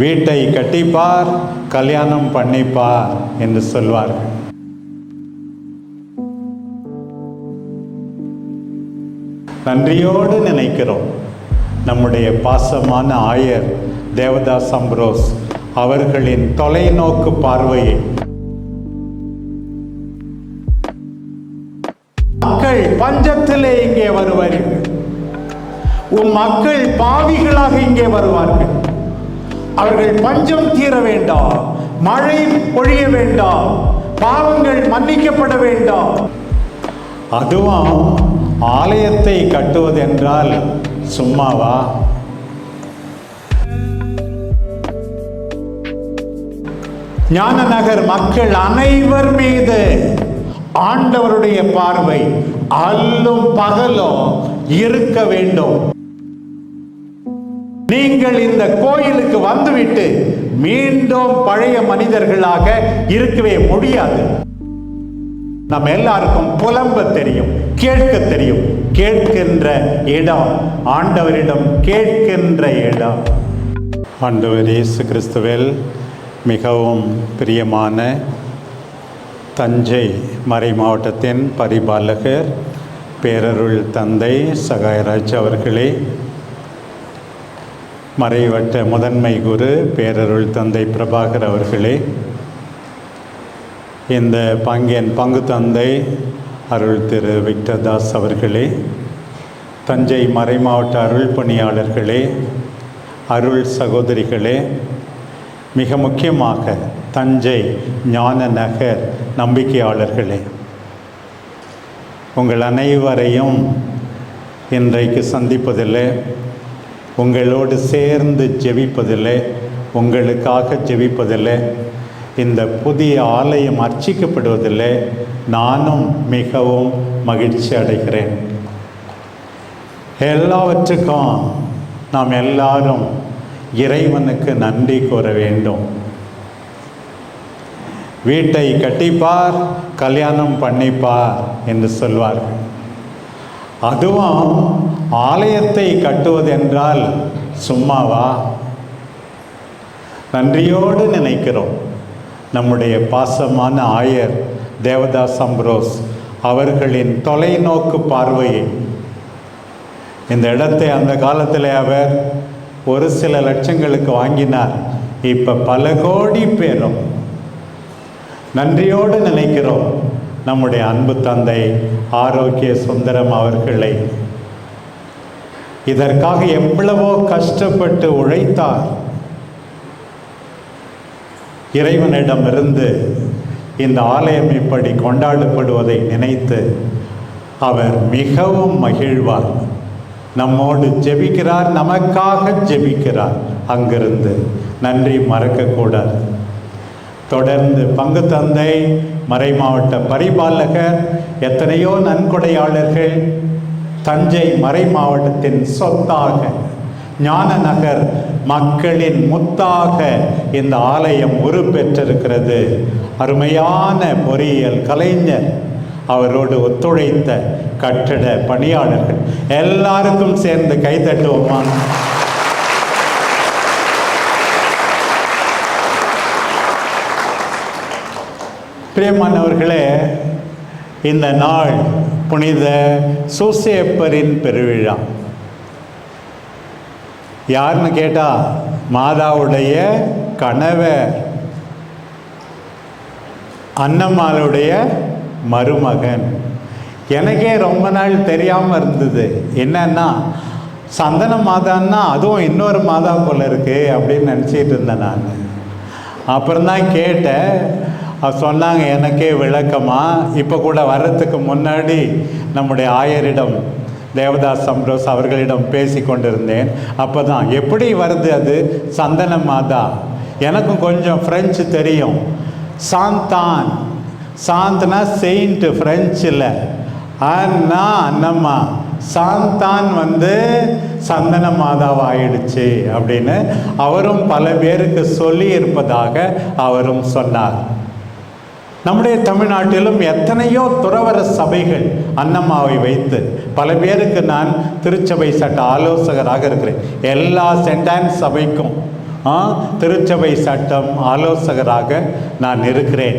வீட்டை கட்டிப்பார் கல்யாணம் பண்ணிப்பார் என்று சொல்வார்கள். நன்றியோடு நினைக்கிறோம். நம்முடைய பாசமான ஆயர் தேவதாஸ் அம்ப்ரோஸ் அவர்களின் தொலைநோக்கு பார்வையை. மக்கள் பஞ்சத்திலே இங்கே வருவார்கள். உன் மக்கள் பாவிகளாக இங்கே வருவார்கள். அவர்கள் பஞ்சம் தீர வேண்டாம் மழை பொழிய வேண்டாம் பாவங்கள் மன்னிக்கப்பட வேண்டாம். அதுவும் ஆலயத்தை கட்டுவதென்றால் சும்மாவா? ஞானநகர் மக்கள் அனைவர் மீது ஆண்டவருடைய பார்வை அல்லும் பகலும் இருக்க வேண்டும். நீங்கள் இந்த கோயிலுக்கு வந்துவிட்டு மீண்டும் பழைய மனிதர்களாக இருக்கவே முடியாது. நம்ம எல்லாருக்கும் புலம்ப தெரியும் கேட்க தெரியும். கேட்கின்ற இடம் ஆண்டவரிடம் கேட்கின்ற இடம். ஆண்டவர் இயேசு கிறிஸ்துவில் மிகவும் பிரியமான தஞ்சை மறை மாவட்டத்தின் பரிபாலகர் பேரருள் தந்தை சகாயராஜ் அவர்களே மறைவட்ட முதன்மை குரு பேரருள் தந்தை பிரபாகர் அவர்களே இந்த பங்கின் பங்கு தந்தை அருள் திரு விக்டர்தாஸ் அவர்களே தஞ்சை மறைமாவட்ட அருள் பணியாளர்களே அருள் சகோதரிகளே மிக முக்கியமாக தஞ்சை ஞான நகர் நம்பிக்கையாளர்களே உங்கள் அனைவரையும் இன்றைக்கு சந்திப்பதில் உங்களோடு சேர்ந்து ஜெபிப்பதில் உங்களுக்காக ஜெபிப்பதில் இந்த புதிய ஆலயம் அர்ச்சிக்கப்படுவதில் நானும் மிகவும் மகிழ்ச்சி அடைகிறேன். எல்லாவற்றுக்கும் நாம் எல்லாரும் இறைவனுக்கு நன்றி கூற வேண்டும். வீட்டை கட்டிப்பார் கல்யாணம் பண்ணிப்பார் என்று சொல்வார்கள். அதுவும் ஆலயத்தை கட்டுவதென்றால் சும்மாவா? நன்றியோடு நினைக்கிறோம். நம்முடைய பாசமான ஆயர் தேவதாஸ் அம்ப்ரோஸ் அவர்களின் தொலைநோக்கு பார்வையை. இந்த இடத்தை அந்த காலத்தில் அவர் ஒரு சில லட்சங்களுக்கு வாங்கினார். இப்போ பல கோடி பேரும். நன்றியோடு நினைக்கிறோம். நம்முடைய அன்பு தந்தை ஆரோக்கிய சுந்தரம் அவர்களை இதற்காக எவ்வளவோ கஷ்டப்பட்டு உழைத்தார். இறைவனிடமிருந்து இந்த ஆலயம் இப்படி கொண்டாடப்படுவதை நினைத்து அவர் மிகவும் மகிழ்வார். நம்மோடு ஜெபிக்கிறார் நமக்காக ஜெபிக்கிறார். அங்கிருந்து நன்றி மறக்கக்கூடாது. தொடர்ந்து பங்கு தந்தை மறைமாவட்ட பரிபாலகர் எத்தனையோ நன்கொடையாளர்கள் தஞ்சை மறை மாவட்டத்தின் சொத்தாக ஞான நகர் மக்களின் முத்தாக இந்த ஆலயம் உருப்பெற்றிருக்கிறது. அருமையான பொறியியல் கலைஞர் அவரோடு ஒத்துழைத்த கட்டிட பணியாளர்கள். எல்லாருக்கும் சேர்ந்து கைதட்டுவோமா? பிரியமானவர்களே இந்த நாள் புனித சூசேப்பரின் பெருவிழா. யாருன்னு கேட்டால் மாதாவுடைய கணவர் அன்னம்மாளுடைய மருமகன். எனக்கே ரொம்ப நாள் தெரியாமல் இருந்தது. என்னன்னா சந்தன மாதான்னா அதுவும் இன்னொரு மாதா போல இருக்குது அப்படின்னு நினச்சிட்டு இருந்தேன் நான். அப்புறம் தான் கேட்டேன் சொன்னாங்க எனக்கே விளக்கமா? இப்போ கூட வர்றதுக்கு முன்னாடி நம்முடைய ஆயரிடம் தேவதாஸ் சம்ரோஸ் அவர்களிடம் பேசி கொண்டிருந்தேன். அப்போ தான் எப்படி வருது அது? சந்தன மாதா. எனக்கும் கொஞ்சம் ஃப்ரெஞ்சு தெரியும். சாந்தான். சாந்த்னா செயின்ட்டு ஃப்ரெஞ்சில் அண்ணா அண்ணம்மா சாந்தான் வந்து சந்தன மாதாவா ஆயிடுச்சு அப்படின்னு அவரும் பல பேருக்கு சொல்லி இருப்பதாக அவரும் சொன்னார். நம்முடைய தமிழ்நாட்டிலும் எத்தனையோ துறவர சபைகள் அன்னம்மாவை வைத்து பல பேருக்கு நான் திருச்சபை சட்ட ஆலோசகராக இருக்கிறேன். எல்லா சென்டான்ஸ் சபைக்கும் ஆ, திருச்சபை சட்டம் ஆலோசகராக நான் இருக்கிறேன்.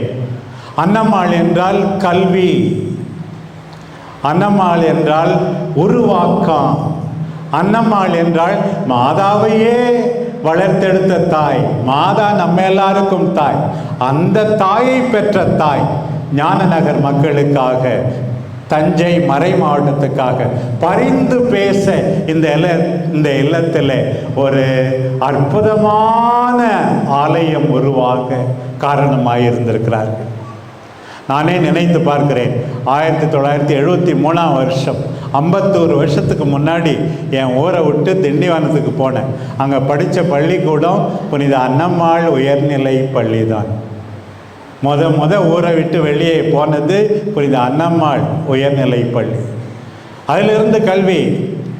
அன்னம்மாள் என்றால் கல்வி அன்னம்மாள் என்றால் உருவாக்கம் அன்னம்மாள் என்றால் மாதாவையே வளர்த்தெடுத்த தாய் மாதா நம்ம எல்லாருக்கும் தாய் அந்த தாயை பெற்ற தாய் ஞானநகர் மக்களுக்காக தஞ்சை மறை மாவட்டத்துக்காக பரிந்து பேச இந்த இல்ல இந்த இல்லத்தில் ஒரு அற்புதமான ஆலயம் உருவாக காரணமாக இருந்திருக்கிறார்கள் நானே நினைத்து பார்க்கிறேன். ஆயிரத்தி தொள்ளாயிரத்தி எழுபத்தி மூணாம் வருஷம் ஐம்பத்தோரு வருஷத்துக்கு முன்னாடி என் ஊரை விட்டு திண்டிவனத்துக்கு போனேன். அங்கே படித்த பள்ளிக்கூடம் புனித அன்னம்மாள் உயர்நிலை பள்ளி தான் முத முத ஊரை விட்டு வெளியே போனது புனித அன்னம்மாள் உயர்நிலை பள்ளி. அதிலிருந்து கல்வி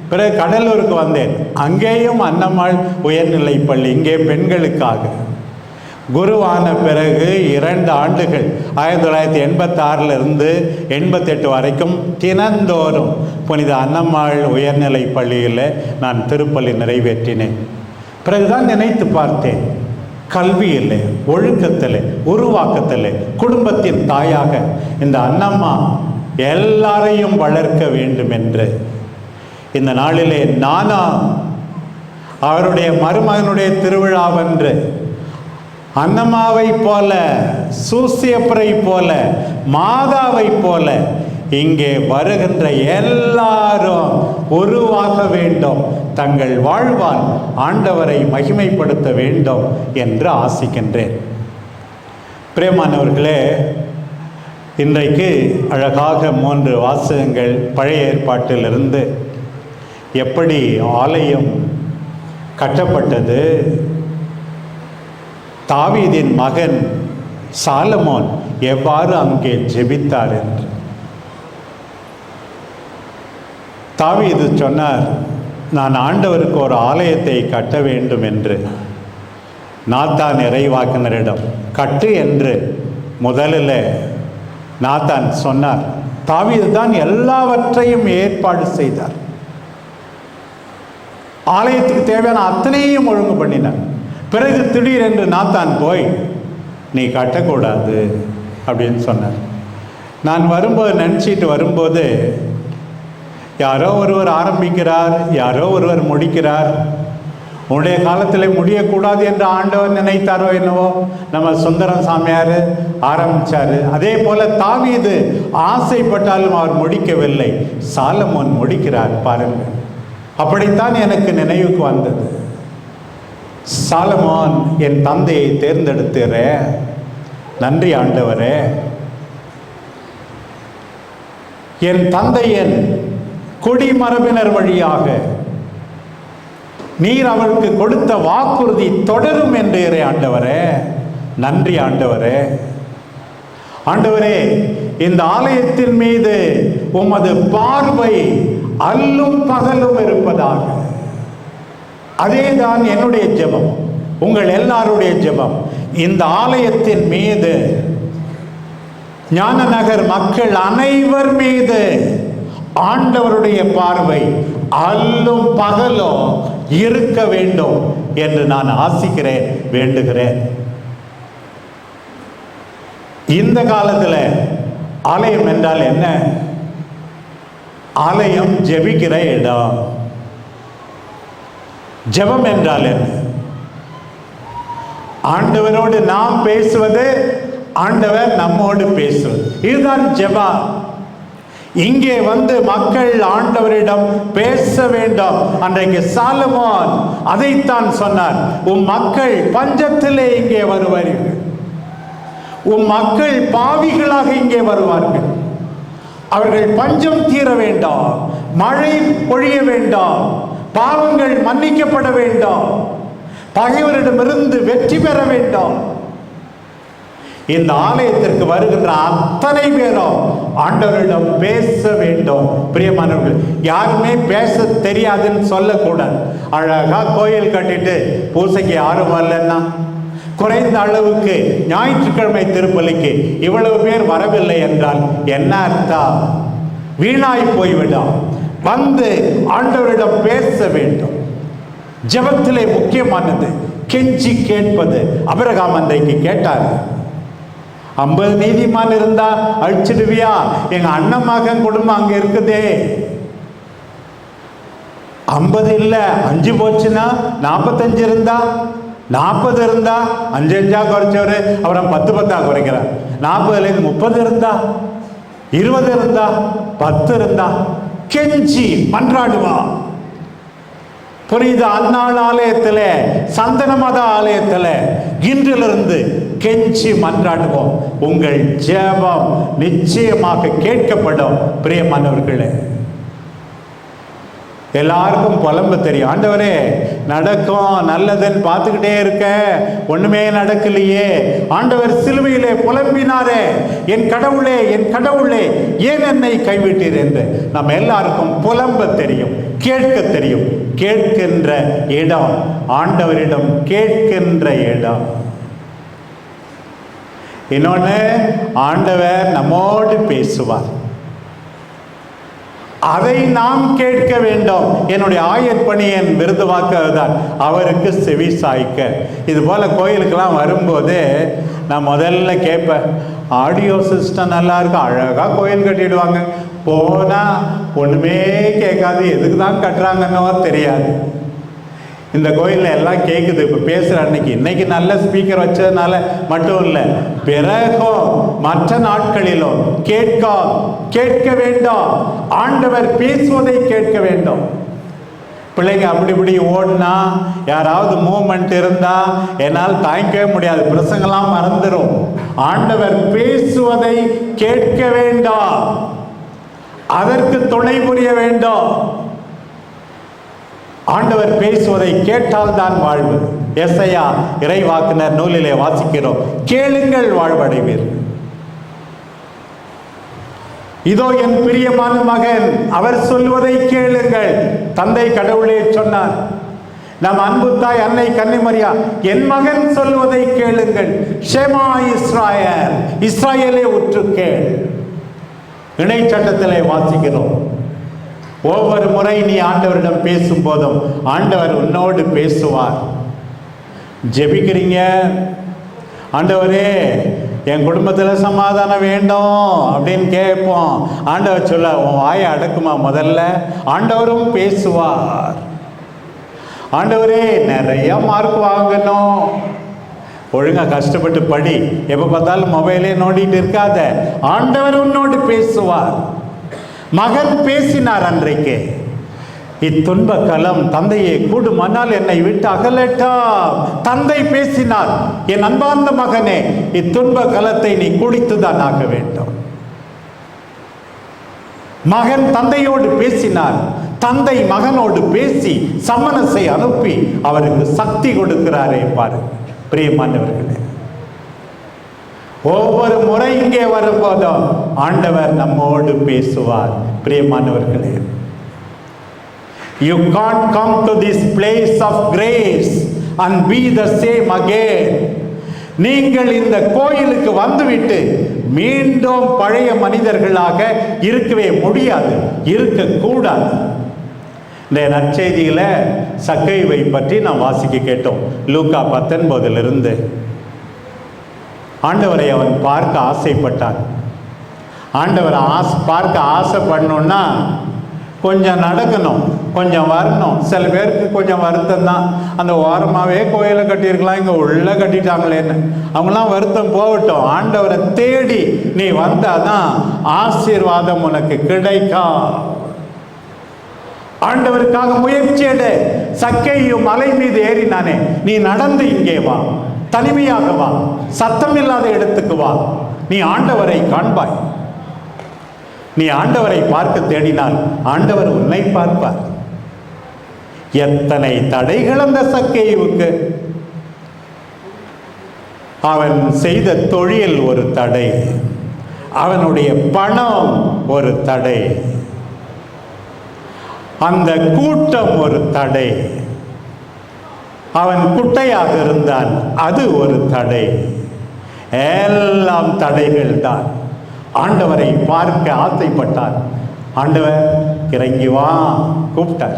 பிறகு கடலூருக்கு வந்தேன். அங்கேயும் அன்னம்மாள் உயர்நிலை பள்ளி இங்கே பெண்களுக்காக. குருவான பிறகு இரண்டு ஆண்டுகள். ஆயிரத்தி தொள்ளாயிரத்தி எண்பத்தாறிலிருந்து எண்பத்தெட்டு வரைக்கும் தினந்தோறும் புனித அன்னம்மாள் உயர்நிலை பள்ளியில் நான் திருப்பள்ளி நிறைவேற்றினேன். பிறகுதான் நினைத்து பார்த்தேன். கல்வியில் ஒழுக்கத்தில் உருவாக்கத்தில் குடும்பத்தின் தாயாக இந்த அன்னம்மா எல்லாரையும் வளர்க்க வேண்டும் என்று இந்த நாளிலே நானா அவருடைய மருமகனுடைய திருவிழாவென்று அன்னமாவை போல சூசியப்பரை போல மாதாவை போல இங்கே வருகின்ற எல்லாரும் உருவாக வேண்டும். தங்கள் வாழ்வால் ஆண்டவரை மகிமைப்படுத்த வேண்டும் என்று ஆசிக்கின்றேன். பிரேமானவர்களே இன்றைக்கு அழகாக மூன்று வாசகங்கள் பழைய ஏற்பாட்டிலிருந்து எப்படி ஆலயம் கட்டப்பட்டது தாவீதின் மகன் சாலமோன் எவ்வாறு அங்கே ஜெபித்தார் என்று. தாவீது சொன்னார் நான் ஆண்டவருக்கு ஒரு ஆலயத்தை கட்ட வேண்டும் என்று. நாத்தான் இறைவாக்கினரிடம் கட்டு என்று முதலில் நாத்தான் சொன்னார். தாவீது தான் எல்லாவற்றையும் ஏற்பாடு செய்தார். ஆலயத்துக்கு தேவையான அத்தனையும் ஒழுங்கு பண்ணினார். பிறகு திடீரென்று நாத்தான் போய் நீ கட்டக்கூடாது அப்படின்னு சொன்னார். நான் வரும்போது நினச்சிட்டு வரும்போது யாரோ ஒருவர் ஆரம்பிக்கிறார் யாரோ ஒருவர் முடிக்கிறார். உன்னுடைய காலத்தில் முடியக்கூடாது என்று ஆண்டவர் நினைத்தாரோ என்னவோ நம்ம சுந்தரம் சாமியார் ஆரம்பித்தார் அதே போல் தாவீது ஆசைப்பட்டாலும் அவர் முடிக்கவில்லை. சாலமோன் முடிக்கிறார் பாருங்கள். அப்படித்தான் எனக்கு நினைவுக்கு வந்தது. சாலமான் என் தந்தையை தேர்ந்தெடுத்துற நன்றி ஆண்டவரே. என் தந்தையின் குடிமரபினர் வழியாக நீர் அவருக்கு கொடுத்த வாக்குறுதி தொடரும் என்று ஆண்டவரே. நன்றி ஆண்டவரே. ஆண்டவரே இந்த ஆலயத்தின் மீது உமது பார்வை அல்லும் பகலும் இருப்பதாக. அதே தான் என்னுடைய ஜெபம் உங்கள் எல்லாருடைய ஜெபம். இந்த ஆலயத்தின் மீது ஞானநகர் மக்கள் அனைவர் மீது ஆண்டவருடைய பார்வை அல்லும் பகலும் இருக்க வேண்டும் என்று நான் ஆசிக்கிறேன் வேண்டுகிறேன். இந்த காலத்தில் ஆலயம் என்றால் என்ன? ஆலயம் ஜெபிக்கிற இடம். ஜெபம் என்றால். என்ன ஆண்டவரோடு நாம் பேசுவது ஆண்டவர் நம்மோடு பேசுவது. இதுதான் ஜபா. இங்கே வந்து மக்கள் ஆண்டவரிடம் பேச வேண்டும். அன்றைக்கு சாலமோன் அதைத்தான் சொன்னார். உம் மக்கள் பஞ்சத்திலே இங்கே வருவார்கள். உம் மக்கள் பாவிகளாக இங்கே வருவார்கள். அவர்கள் பஞ்சம் தீர வேண்டாம். மழை பொழிய வேண்டாம். பாவங்கள் மன்னிக்கப்பட வேண்டும். பகைவரிடமிருந்து வெற்றி பெற வேண்டும். இந்த ஆலயத்திற்கு வருகின்ற அத்தனை பேரும் ஆண்டவரிடம் பேச வேண்டும். பிரியமானவர்கள் யாருமே பேச தெரியாதுன்னு சொல்லக்கூடாது. அழகா கோயில் கட்டிட்டு பூசைக்கு யாரும் வரலன்னா? குறைந்த அளவுக்கு ஞாயிற்றுக்கிழமை திருப்பலிக்கு இவ்வளவு பேர் வரவில்லை என்றால் என்ன அர்த்தம்? வீணாய் போய்விடும். வந்து ஆண்டவரிடம் பேச வேண்டும். ஜபத்திலே முக்கியமானது கெஞ்சி கேட்பது. அபிரகாம் அன்றைக்கு கேட்டார் ஐம்பது நீதிமான் இருந்தா அழிச்சிடுவியா? எங்க அண்ணன் மகன் குடும்பம் அங்க இருக்குதே. ஐம்பது இல்லை அஞ்சு போச்சுன்னா நாற்பத்தஞ்சு இருந்தா? நாற்பது இருந்தா அஞ்சு அஞ்சா குறைச்சவரு. அப்புறம் பத்து பத்தா குறைக்கிறார். நாற்பதுலேருந்து முப்பது இருந்தா? இருபது இருந்தா? பத்து இருந்தா? கெஞ்சி மன்றாடுவா. புரியுது அந்நாள் ஆலயத்தில் சந்தன மத ஆலயத்தில் இன்றிலிருந்து கெஞ்சி மன்றாடுவோம். உங்கள் ஜெபம் நிச்சயமாக கேட்கப்படும் பிரியமானவர்களே. எல்லாருக்கும் புலம்பு தெரியும். ஆண்டவரே நடக்கும். நல்லதுன்னு பார்த்துக்கிட்டே இருக்க. ஒண்ணுமே நடக்கலையே. ஆண்டவர் சிலுவையிலே புலம்பினாரே. என் கடவுளே என் கடவுளே ஏன் என்னை கைவிட்டீர் என்று? நம்ம எல்லாருக்கும் புலம்ப தெரியும் கேட்க தெரியும். கேட்கின்ற இடம் ஆண்டவரிடம் கேட்கின்ற இடம். இன்னொன்று ஆண்டவர் நம்மோடு பேசுவார். அதை நாம் கேட்க வேண்டும். என்னுடைய ஆயற்பணியன் விருதுவாக்குவதுதான் அவருக்கு செவி சாய்க்க. இது போல கோயிலுக்கெல்லாம் வரும்போது நான் முதல்ல கேட்பேன் ஆடியோ சிஸ்டம் நல்லா இருக்கும் அழகாக கோயில் கட்டிடுவாங்க. போனால் ஒன்றுமே கேட்காது. எதுக்கு தான் கட்டுறாங்கன்னோ தெரியாது. இந்த கோயிலில் எல்லாம் கேட்குது இப்போ பேசுகிற அன்னைக்கு இன்னைக்கு நல்ல ஸ்பீக்கர் வச்சதுனால மட்டும் இல்லை. பிறகும் மற்ற நாட்களிலும் கேட்க கேட்க வேண்டாம். ஆண்டவர் பேசுவதை கேட்க வேண்டும். பிள்ளைங்க அப்படி இப்படி ஓடினா யாராவது மூமெண்ட் இருந்தா என்னால் தாங்கிக்கவே முடியாது. பிரசங்கெல்லாம் மறந்துடும் ஆண்டவர் பேசுவதை கேட்க வேண்டாம். அதற்கு துணை புரிய வேண்டும். ஆண்டவர் பேசுவதை கேட்டால்தான் வாழ்வு. எஸ்ஐயா இறைவாக்குனர் நூலிலே வாசிக்கிறோம் கேளுங்கள் வாழ்வடைவீர். இதோ என் பிரியமான மகன் அவர் சொல்வதை கேளுங்கள். தந்தை கடவுளே சொன்னார் நம் அன்பு தாய் அன்னை கன்னிமரியா என் மகன் சொல்வதை கேளுங்கள். ஷெமா இஸ்ராயல் இஸ்ராயலே உற்று கேள் இணை சட்டத்திலே வாசிக்கிறோம் ஒவ்வொரு முறை நீ ஆண்டவரிடம் பேசும் போதும் ஆண்டவர் உன்னோடு பேசுவார். ஜெபிக்கிறீங்க? ஆண்டவரே என் குடும்பத்தில் சமாதானம் வேண்டும் அப்படின்னு கேட்போம். ஆண்டவர் சொல்ல உன் வாயை அடக்குமா முதல்ல? ஆண்டவரும் பேசுவார். ஆண்டவரே நிறைய மார்க் வாங்கணும். ஒழுங்காக கஷ்டப்பட்டு படி. எப்போ பார்த்தாலும் மொபைலே நோண்டிட்டு இருக்காத. ஆண்டவர் உன்னோடு பேசுவார். மகன் பேசினார் அன்றைக்கு. இத்துன்ப கலம் தந்தையை கூடுமானால் என்னை விட்டு அகலட்டா தந்தை பேசினார் என் அன்பார்ந்த மகனே இத்துன்ப கலத்தை நீ குடித்துதான் ஆக வேண்டும். மகன் தந்தையோடு பேசினார் தந்தை மகனோடு பேசி சமணசை அனுப்பி அவருக்கு சக்தி கொடுக்கிறாரே பாரு பிரியமானவர்களே ஒவ்வொரு முறை இங்கே வரும்போதும் ஆண்டவர் நம்மோடு பேசுவார். பிரியமானவர்களே you can't come to this place of grace and be the same again நீங்கள் இந்த கோயிலுக்கு வந்துவிட்டு மீண்டும் பழைய மனிதர்களாக இருக்கவே முடியாது இருக்கக்கூடாது. இந்த நற்செய்தியில் சக்கைவை பற்றி நாம் வாசிக்க கேட்டோம். லூக்கா பத்தொன்பதிலிருந்து ஆண்டவரை அவன் பார்க்க ஆசைப்பட்டான். ஆண்டவரை ஆசை பார்க்க ஆசைப்படணுன்னா கொஞ்சம் நடக்கணும் கொஞ்சம் வரணும். சில பேருக்கு கொஞ்சம் வருத்தம் தான். அந்த ஓரமாகவே கோயிலை கட்டியிருக்கலாம் இங்கே உள்ளே கட்டிட்டாங்களேன்னு. அவங்களாம் வருத்தம் போகட்டும். ஆண்டவரை தேடி நீ வந்தால் தான் ஆசீர்வாதம் உனக்கு கிடைக்கும். ஆண்டவருக்காக முயற்சி எடு. சக்கையும் மலை மீது ஏறினானே. நீ நடந்து இங்கே வா. தனிமையாக வா. சத்தம் இல்லாத இடத்துக்கு வா. நீ ஆண்டவரை காண்பாய். நீ ஆண்டவரை பார்க்க தேடினால் ஆண்டவர் உன்னை பார்ப்பார். எத்தனை தடைகள் அந்த சக்கேயுவுக்கு? அவன் செய்த தொழில் ஒரு தடை. அவனுடைய பணம் ஒரு தடை. அந்த கூட்டம் ஒரு தடை. அவன் குட்டையாக இருந்தான் அது ஒரு தடை. எல்லாம் தடைகள் தான் ஆண்டவரை பார்க்க ஆசைப்பட்டார். ஆண்டவர் இறங்கி வா கூப்பிட்டார்.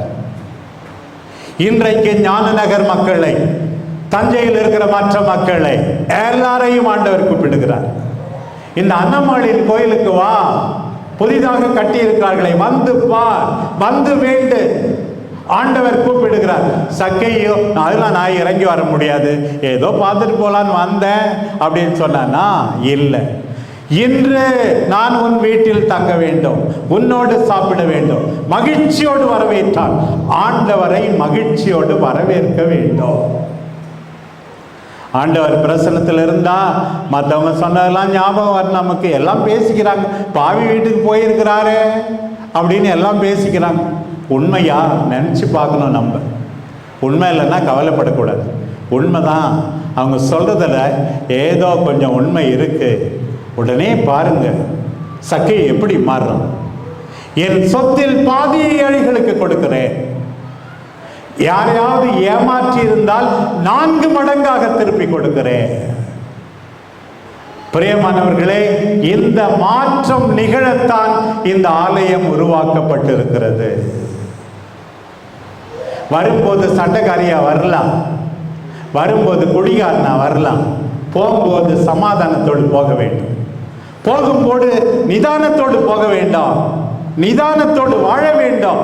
இன்றைக்கு ஞானநகர் மக்களை தஞ்சையில் இருக்கிற மற்ற மக்களை எல்லாரையும் ஆண்டவர் கூப்பிடுகிறார். இந்த அன்னமாளின் கோயிலுக்கு வா. புதிதாக கட்டியிருக்கிறார்களே வந்து பார் வந்து வேண்டு. ஆண்டவர் கூப்பிடுகிறார் சக்கையோ அதெல்லாம் நான் இறங்கி வர முடியாது. ஏதோ பார்த்துட்டு போகலான்னு வந்தேன் அப்படின்னு சொன்னானா? இல்லை. இன்று நான் உன் வீட்டில் தங்க வேண்டும் உன்னோடு சாப்பிட வேண்டும் மகிழ்ச்சியோடு வரவேற்றான் ஆண்டவரை மகிழ்ச்சியோடு வரவேற்க வேண்டும். ஆண்டவர் பிரசனத்தில் இருந்தா மற்றவங்க சொன்னதெல்லாம் ஞாபகம் வரும் நமக்கு எல்லாம் பேசிக்கிறாங்க. பாவி வீட்டுக்கு போயிருக்கிறாரே அப்படின்னு எல்லாம் பேசிக்கிறாங்க. உண்மையாக நினச்சி பார்க்கணும் நம்ம. உண்மை இல்லைன்னா கவலைப்படக்கூடாது. உண்மை தான் அவங்க சொல்கிறதில் ஏதோ கொஞ்சம் உண்மை இருக்குது உடனே பாருங்கள் சக்கை எப்படி மாறுறோம்? என் சொத்தில் பாதி ஏழைகளுக்கு கொடுக்கிறேன். யாரையாவது ஏமாற்றி இருந்தால் நான்கு மடங்காக திருப்பி கொடுக்கிறேன். பிரியமானவர்களே இந்த மாற்றம் நிகழத்தான் இந்த ஆலயம் உருவாக்கப்பட்டிருக்கிறது. வரும்போது சண்டைக்காரியா வரலாம். வரும்போது குடிகாரனா வரலாம். போகும்போது சமாதானத்தோடு போக வேண்டும். போகும்போது நிதானத்தோடு போக வேண்டாம். நிதானத்தோடு வாழ வேண்டும்.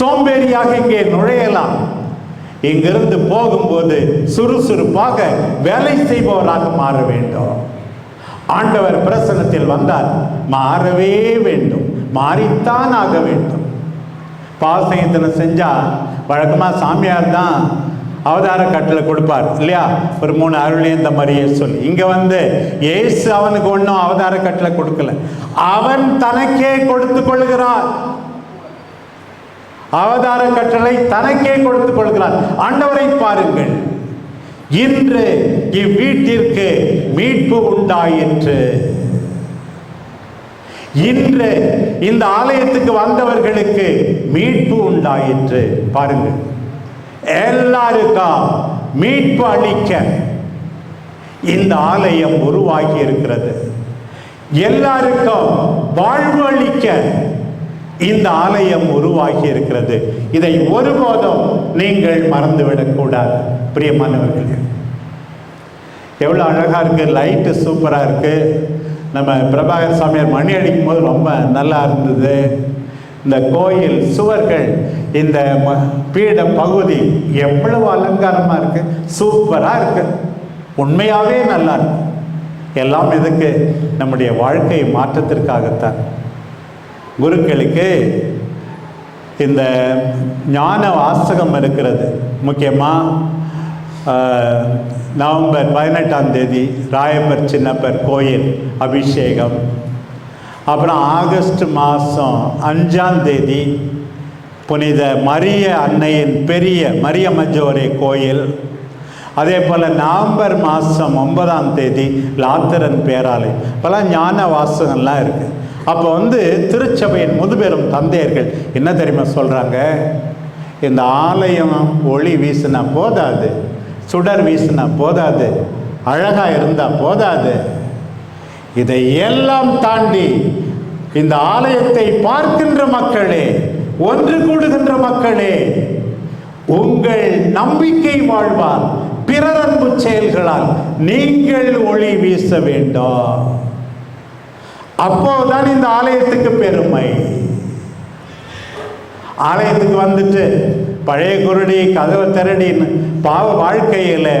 சோம்பேறியாக இங்கே நுழையலாம். இங்கிருந்து போகும்போது சுறுசுறுப்பாக வேலை செய்பவராக மாற வேண்டும். ஆண்டவர் பிரசனத்தில் வந்தால் மாறவே வேண்டும். மாறித்தான் ஆக வேண்டும். பாவசங்கத்தனை செஞ்சால் வழக்கமாக சாமியார் தான் அவதார கட்டளை கொடுப்பார் இல்லையா? ஒரு மூணு அருளேந்த மாதிரியே சொல்லி. இங்கே வந்து ஏசு அவனுக்கு ஒன்றும் அவதார கட்டில் கொடுக்கல. அவன் தனக்கே கொடுத்து கொள்கிறான். அவதார கட்டளை தனக்கே கொடுத்துக் கொள்கிறார் ஆண்டவரை பாருங்கள். இன்று இவ்வீட்டிற்கு மீட்பு உண்டாயிற்று இன்று இந்த ஆலயத்துக்கு வந்தவர்களுக்கு மீட்பு உண்டாயிற்று பாருங்கள். எல்லாருக்கும் மீட்பு அளிக்க இந்த ஆலயம் உருவாகி இருக்கிறது. எல்லாருக்கும் வாழ்வு அளிக்க இந்த ஆலயம் உருவாகி இருக்கிறது. இதை ஒருபோதும் நீங்கள் மறந்துவிடக்கூடாது பிரியமானவர்களே. எவ்வளோ அழகாக இருக்குது லைட்டு சூப்பராக இருக்குது நம்ம பிரபாகர் சாமியார் மணி அடிக்கும் போது ரொம்ப நல்லா இருந்தது. இந்த கோயில் சுவர்கள் இந்த ம- பீட பகுதி எவ்வளவு அலங்காரமாக இருக்குது சூப்பராக இருக்குது உண்மையாகவே நல்லா இருக்கு எல்லாம் எதுக்கு நம்முடைய வாழ்க்கை மாற்றத்திற்காகத்தான். குருக்களுக்கு இந்த ஞான வாசகம் இருக்கிறது. முக்கியமாக நவம்பர் பதினெட்டாம் தேதி ராயப்பர் சின்னப்பர் கோயில் அபிஷேகம். அப்புறம் ஆகஸ்ட் மாதம் அஞ்சாம் தேதி புனித மரிய அன்னையின் பெரிய மரிய மஜோரே கோயில். அதே போல் நவம்பர் மாதம் ஒன்பதாம் தேதி லாத்திரன் பேராலை இப்போலாம் ஞான வாசகம்லாம் இருக்குது அப்போ வந்து திருச்சபையின் முதுபெரும் தந்தையர்கள் என்ன தெரியுமா சொல்கிறாங்க இந்த ஆலயம் ஒளி வீசினா போதாது. சுடர் வீசினா போதாது அழகாக இருந்தால் போதாது. இதை எல்லாம் தாண்டி இந்த ஆலயத்தை பார்க்கின்ற மக்களே ஒன்று கூடுகின்ற மக்களே உங்கள் நம்பிக்கை வாழ்வால் பிறரன்பு செயல்களால் நீங்கள் ஒளி வீச வேண்டும். அப்போதான் இந்த ஆலயத்துக்கு பெருமை. ஆலயத்துக்கு வந்துட்டு பழைய குருடி கதவை திரடின்னு பாவ வாழ்க்கையில்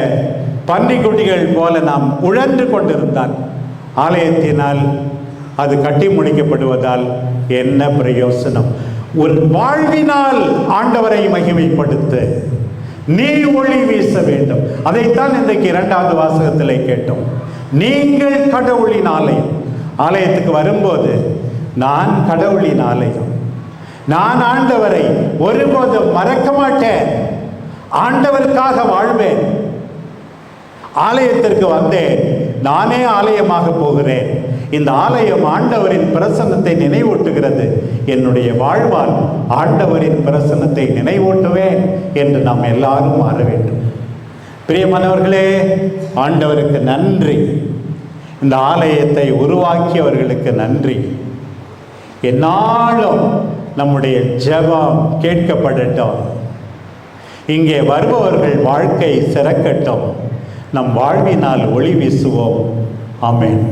பன்னிக்குட்டிகள் போல நாம் உழன்று கொண்டிருந்தால் ஆலயத்தினால் அது கட்டி முடிக்கப்படுவதால் என்ன பிரயோசனம்? ஒரு வாழ்வினால் ஆண்டவரை மகிமைப்படுத்து. நீ ஒளி வீச வேண்டும். அதைத்தான் இன்றைக்கு இரண்டாவது வாசகத்தில் கேட்டோம். நீங்கள் கடவுளின் ஆலயம். ஆலயத்துக்கு வரும்போது நான் கடவுளின் ஆலயம். நான் ஆண்டவரை ஒருபோதும் மறக்க மாட்டேன். ஆண்டவருக்காக வாழ்வேன். ஆலயத்திற்கு வந்தேன். நானே ஆலயமாக போகிறேன். இந்த ஆலயம் ஆண்டவரின் பிரசன்னத்தை நினைவூட்டுகிறது. என்னுடைய வாழ்வால் ஆண்டவரின் பிரசன்னத்தை நினைவூட்டுவேன் என்று நாம் எல்லாரும் மாற வேண்டும். பிரியமானவர்களே ஆண்டவருக்கு நன்றி. இந்த ஆலயத்தை உருவாக்கியவர்களுக்கு நன்றி. என்னாலும் நம்முடைய ஜெபம் கேட்கப்படட்டும். இங்கே வருபவர்கள் வாழ்க்கை சிறக்கட்டும். நம் வாழ்வினால் ஒளி வீசுவோம். ஆமேன்.